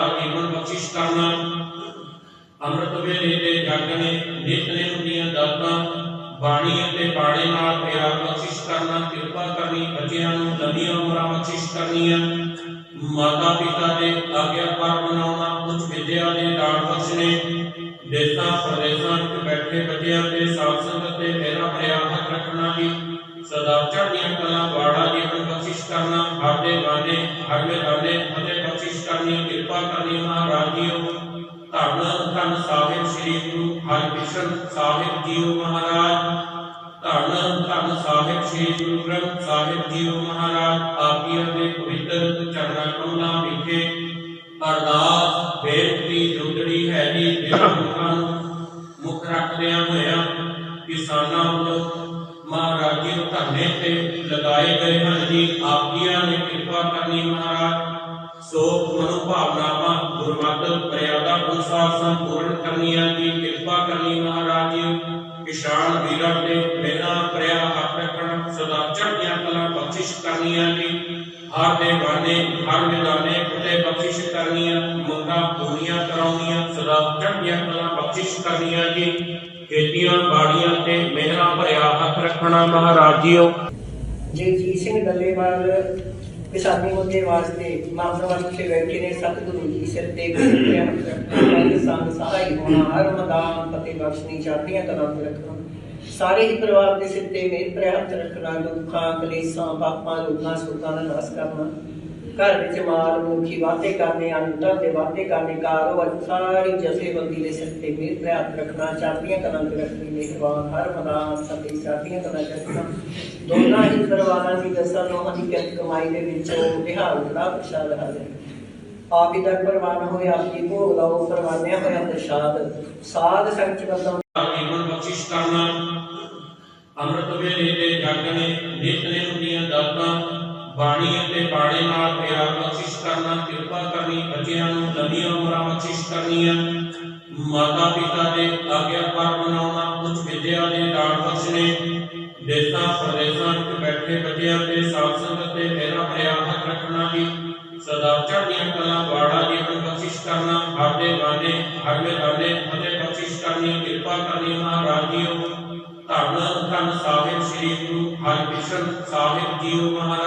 ਜੀਵਨ ਬਖਸ਼ਿਸ਼ ਕਰਨਾ। ਅੰਮ੍ਰਿਤ ਵੇਲੇ ਦੇ ਜਾਗਣੇ ਨਿਤਨੇਮ ਦੀਆਂ ਦਾਤਾਂ, ਬਾਣੀ ਅਤੇ ਬਾਣੇ ਨਾਲ ਪਿਆਰ ਬਖਸ਼ਿਸ਼ ਕਰਨਾ, ਕਿਰਪਾ ਕਰਨੀ, ਬੱਚਿਆਂ ਨੂੰ ਲੰਮੀਆਂ ਉਮਰਾਂ ਬਖਸ਼ਿਸ਼ ਕਰਨੀਆਂ। ਮਾਤਾ ਪਿਤਾ ਦੇ ਆਗਿਆਕਾਰ ਬਣਾਉਣਾ ਉੱਚ ਵਿਦਿਆ ਦੇ ਦਾਨ ਬਖਸ਼ਣੇ। ਦੇਸਾਂ ਪ੍ਰਦੇਸਾਂ ਵਿੱਚ ਬੈਠੇ ਬੱਚਿਆਂ ਤੇ ਸਾਧ ਸੰਗਤ ਤੇ ਮੇਰਾ ਭਰਿਆ ਹੱਥ ਰੱਖਣਾ ਜੀ ਸਦਾ ਚੜ੍ਹਦੀਆਂ ਕਲਾਂ, ਵਾੜਾ ਜੀਵਨ ਬਖਸ਼ਿਸ਼ ਕਰਨਾ। ਹਰ ਦੇ ਬਾਣੇ, ਹਰ ਵੇਲੇ ਫਤਿਹ ਬਖਸ਼ਿਸ਼ ਕਰਨੀ, ਕਿਰਪਾ ਕਰਨੀ ਮਹਾਰਾਜ ਜੀਓ। ਧੰਨ ਧੰਨ ਸਾਹਿਬ ਸ੍ਰੀ ਗੁਰੂ ਹਰਿਕ੍ਰਿਸ਼ਨ ਸਾਹਿਬ ਜੀਓ ਮਹਾਰਾਜ। ਧੰਨ ਧੰਨ ਸਾਹਿਬ ਸ੍ਰੀ ਗੁਰੂ ਗ੍ਰੰਥ ਸਾਹਿਬ ਜੀਓ ਮਹਾਰਾਜ। ਆਪੀਆਂ ਦੇ ਪਵਿੱਤਰ ਚਰਨਾਂ ਕਮਲਾਂ ਵਿਖੇ। ਅਰਦਾਸ, ਬੇਨਤੀ ਜੁਗੜੀ ਹੈ ਜੀ ਜਿਹੜਾ ਮੁਖਾਂ ਰੱਖਦਿਆਂ ਹੋਇਆਂ ਕਿਸਾਨਾਂ ਵੱਲੋਂ ਮਹਾਰਾਜ ਜੀ ਧਰਨੇ ਤੇ ਲਗਾਏ ਗਏ ਹਨ ਜੀ। ਆਪੀਆਂ ਨੇ ਕਿਰਪਾ ਕਰਨੀ ਮਹਾਰਾਜ। ਸੋ ਮਨੋ ਭਾਵਨਾਵਾਂ ਗੁਰਮਤਿ ਮਰਿਆਦਾ ਅਨੁਸਾਰ ਸੰਪੂਰਨ ਕਰਨੀਆਂ ਦੀ ਕਿਰਪਾ ਕਰਨੀ ਮਹਾਰਾਜ। ਕਿਸਾਨ ਵੀਰਾਂ ਦੇ ਮੇਰਾ ਪ੍ਰਿਆ ਹੱਥ ਰੱਖਣ ਸਦਾ ਚੜ੍ਹਦੀਆਂ ਕਲਾਂ ਬਖਸ਼ਿਸ਼ ਕਰਨੀਆਂ ਜੀ ਹਰ ਦੇ ਬਾਣੇ ਹਰ ਵਿਦਾਨੇ ਫਤਿਹ ਬਖਸ਼ਿਸ਼ ਕਰਨੀਆਂ, ਮੰਗਾਂ ਪੂਰੀਆਂ ਕਰਾਉਣੀਆਂ, ਸਦਾ ਚੜ੍ਹਦੀਆਂ ਕਲਾਂ ਬਖਸ਼ਿਸ਼ ਕਰਨੀਆਂ ਜੀ ਖੇਤੀਆਂ ਬਾੜੀਆਂ ਤੇ ਮਿਹਰਾਂ ਭਰਿਆ ਹੱਥ ਰੱਖਣਾ ਮਹਾਰਾਜ ਜੀਓ ਜਗਜੀਤ ਸਿੰਘ ਡੱਲੇਵਾਲ ਕਿਸਾਨੀ ਮੁੱਦੇ ਵਾਸਤੇ ਮਾਮਲਾ ਵਾਸਤੇ ਬੈਠੇ ਨੇ, ਸਤਿਗੁਰੂ ਜੀ ਸਿਰ ਤੇ ਗੁਰੂ ਸੰਗ ਸਹਾਈ ਹੋਣਾ, ਹਰ ਮੈਦਾਨ ਫਤਿਹ ਬਖਸ਼ਣੀ ਚਾਹਤੀਆਂ ਕਲਾਂ ਤੇ ਰੱਖਣਾ। ਸਾਰੇ ਹੀ ਪਰਿਵਾਰ ਦੇ ਸਿਰ ਤੇ ਮੇਰ ਭਰਿਆ ਰੱਖਣਾ, ਦੁੱਖਾਂ, ਕਲੇਸ਼ਾਂ, ਪਾਪਾਂ, ਰੋਗਾਂ, ਸੁੱਖਾਂ ਦਾ ਨਾਸ਼ ਕਰਨਾ। ਘਰ ਵਿੱਚ ਮਾਲ ਮੁਖੀ ਵਾਅਦੇ ਕਰਨੇ ਅੰਤਰ ਦੇ ਵਾਅਦੇ ਕਰਨੇ ਕਾਰੋਬਾਰ ਸਾਰੀ ਜਥੇਬੰਦੀ ਦੇ ਸਿਰ ਤੇ ਮੇਰ ਭਰਿਆ ਹੱਥ ਰੱਖਣਾ ਚਾਹਤੀਆਂ ਕਲਾਂ ਤੇ ਰੱਖਣੀ ਮਿਹਰਬਾਨ ਹਰ ਮੈਦਾਨ ਫਤਿਹ ਚਾਹਤੀਆਂ ਕਲਾਂ ਤੇ ਰੱਖਣਾ। ਦੋਨਾਂ ਹੀ ਪਰਿਵਾਰਾਂ ਦੀ ਦਸਾਂ ਨੌਹਾਂ ਦੀ ਕਿਰਤ ਕਮਾਈ ਦੇ ਵਿੱਚੋਂ ਨਿਹਾਲ ਖੜਾ ਪ੍ਰਸ਼ਾਦ ਹਾਜ਼ਰ। ਆਪ ਹੀ ਦਰ ਪਰਵਾਨ ਹੋਏ ਆਪ ਜੀ ਭੋਗ ਲਾਓ, ਪਰਵਾਨਿਆ ਹੋਇਆ ਪ੍ਰਸ਼ਾਦ। ਸਾਧ ਸੰਗ ਚ ਬੰਦਾ ਜੀਵਨ ਬਖਸ਼ਿਸ਼ ਕਰਨਾ, ਅੰਮ੍ਰਿਤ ਵੇਲੇ ਦੇ ਜਾਗਣੇ, ਨਿਤਨੇਮ ਦੀਆਂ ਦਾਤਾਂ ਬਾਣੀ ਅਤੇ ਬਾਣੇ ਨਾਲ ਕਰਨੀਆਂ। ਮਾਤਾ ਪਿਤਾ ਦੇ ਆਗਿਆਕਾਰ ਬਣਾਉਣਾ ਉੱਚ ਵਿਦਿਆ ਦੇ ਦਾਨ ਬਖਸ਼ਣੇ। ਦੇਸਾਂ, ਪ੍ਰਦੇਸਾਂ ਵਿੱਚ ਬੈਠੇ ਬੱਚਿਆਂ ਤੇ ਸਾਧ ਸੰਗਤ ਤੇ ਮੇਰਾ ਭਰਿਆ ਹੱਥ ਰੱਖਣਾ ਜੀ ਸਦਾ ਚੜ੍ਹਦੀਆਂ ਕਲਾਂ ਵਾੜਾ ਜੀਵਨ ਬਖਸ਼ਿਸ਼ ਕਰਨਾ ਹਰ ਦੇ ਬਾਣੇ ਹਰ ਵੇਲੇ ਫਤਿਹ ਬਖਸ਼ਿਸ਼ ਕਰਨੀ ਕਿਰਪਾ ਕਰਨੀ ਮਹਾਰਾਜ ਜੀਓ। ਧੰਨ ਧੰਨ ਸਾਹਿਬ ਸ੍ਰੀ ਗੁਰੂ ਹਰਿਕ੍ਰਿਸ਼ਨ ਸਾਹਿਬ ਜੀਓ ਮਹਾਰਾਜ। ਧੰਨ ਧੰਨ ਸਾਹਿਬ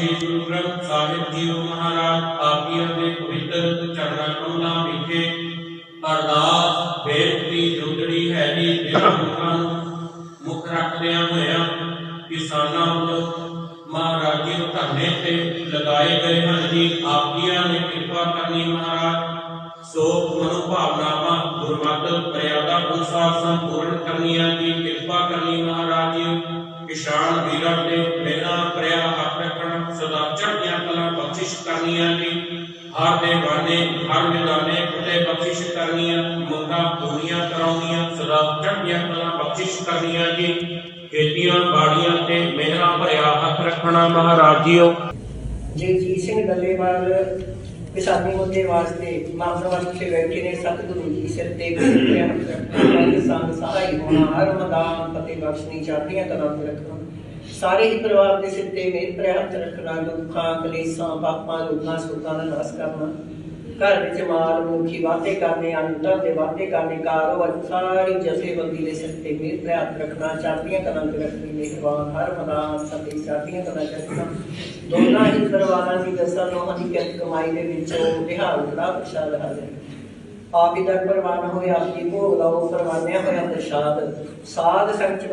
ਸ੍ਰੀ ਗੁਰੂ ਗ੍ਰੰਥ ਸਾਹਿਬ ਜੀਓ ਮਹਾਰਾਜ ਆਪੀਆਂ ਦੇ ਪਵਿੱਤਰ ਚਰਨਾਂ ਕਮਲਾਂ ਵਿਖੇ ਅਰਦਾਸ, ਬੇਨਤੀ ਜੁਗੜੀ ਹੈ ਜੀ ਜਿਹੜਾ ਮੁਖਾਂ ਰੱਖਦਿਆਂ ਹੋਇਆਂ ਕਿਸਾਨਾਂ ਵੱਲੋਂ ਮਹਾਰਾਜ ਜੀ ਧਰਨੇ ਤੇ ਲਗਾਏ ਗਏ ਹਨ ਜੀ। ਆਪੀਆਂ ਨੇ ਕਿਰਪਾ ਕਰਨੀ ਮਹਾਰਾਜ। ਸੋ ਮਨੋ ਗੁਰਮਤਿ ਮਰਿਆਦਾ ਅਨੁਸਾਰ ਸੰਪੂਰਨ ਕਰਨੀਆਂ ਦੀ ਕਿਰਪਾ ਕਰਨੀ ਮਹਾਰਾਜ ਜੀ। ਕਿਸਾਨ ਵੀਰਾਂ ਦੇ ਮੇਰਾ ਪ੍ਰਿਆ ਹੱਥ ਸਦਾ ਚੜ੍ਹਦੀਆਂ ਕਲਾਂ ਬਖਸ਼ਿਸ਼ ਕਰਨੀਆਂ ਜੀ ਹਰ ਦੇ ਬਾਣੇ ਹਰ ਵਿਦਾਨੇ ਫਤਿਹ ਬਖਸ਼ਿਸ਼ ਕਰਨੀਆਂ ਮੰਗਾਂ ਪੂਰੀਆਂ ਕਰਾਉਣੀਆਂ ਸਦਾ ਚੜ੍ਹਦੀਆਂ ਕਲਾਂ ਬਖਸ਼ਿਸ਼ ਕਰਨੀਆਂ ਜੀ ਖੇਤੀਆਂ ਬਾੜੀਆਂ ਤੇ ਮਿਹਰਾਂ ਭਰਿਆ ਹੱਥ ਰੱਖਣਾ ਮਹਾਰਾਜ ਜੀਓ ਜਗਜੀਤ ਸਿੰਘ ਡੱਲੇਵਾਲ ਕਿਸਾਨੀ ਮੁੱਦੇ ਵਾਸਤੇ ਮਾਮਲਾ ਵਾਸਤੇ ਬੈਠੇ ਨੇ। ਸਤਿਗੁਰੂ ਜੀ ਸਿਰ ਤੇ ਗੁਰੂ ਸੰਗ ਸਹਾਈ ਹੋਣਾ ਹਰ ਮੈਦਾਨ ਫਤਿਹ ਬਖਸ਼ਣੀ ਚਾਹਤੀਆਂ ਤੇ ਰੱਖਣਾ। ਸਾਰੇ ਹੀ ਪਰਿਵਾਰ ਦੇ ਸਿਰ ਤੇ ਮੇਰ ਭਰਿਆ ਰੱਖਣਾ, ਦੁੱਖਾਂ, ਕਲੇਸ਼ਾਂ, ਪਾਪਾਂ ਰੋਗਾਂ ਸੁੱਖਾਂ ਦਾ ਨਾਸ਼ ਕਰਨਾ। ਘਰ ਵਿੱਚ ਮਾਲ, ਮੁਖੀ ਵਾਅਦੇ ਕਰਨੇ, ਅੰਤਰ ਦੇ ਵਾਅਦੇ ਕਰਨੇ ਕਾਰੋਬਾਰ ਸਾਰੀ ਜਥੇਬੰਦੀ ਦੇ ਸਿਰ ਤੇ ਮੇਰ ਭਰਿਆ ਰੱਖਣਾ ਚਾਹਤੀਆਂ ਕਲਾਂ ਤੇ ਰੱਖਣੀ ਮਿਹਰਬਾਨ ਹਰ ਮੈਦਾਨ ਫਤਿਹ ਚਾਹਤੀਆਂ ਕਲਾਂ ਤੇ ਰੱਖਣਾ। ਦੋਨਾਂ ਹੀ ਪਰਿਵਾਰਾਂ ਦੀ ਦਸਾਂ ਨੌਹਾਂ ਦੀ ਕਮਾਈ ਦੇ ਵਿੱਚੋਂ ਨਿਹਾਲ ਖੜਾ ਪ੍ਰਸ਼ਾਦ ਹਾਜ਼ਰ ਆਪ ਹੀ ਦਰ ਪਰਵਾਨ ਹੋਏ ਆਪ ਜੀ ਭੋਗ ਲਾਓ, ਪਰਵਾਨਿਆ ਹੋਇਆ ਪ੍ਰਸ਼ਾਦ। ਸਾਧ ਸੰਗ ਚ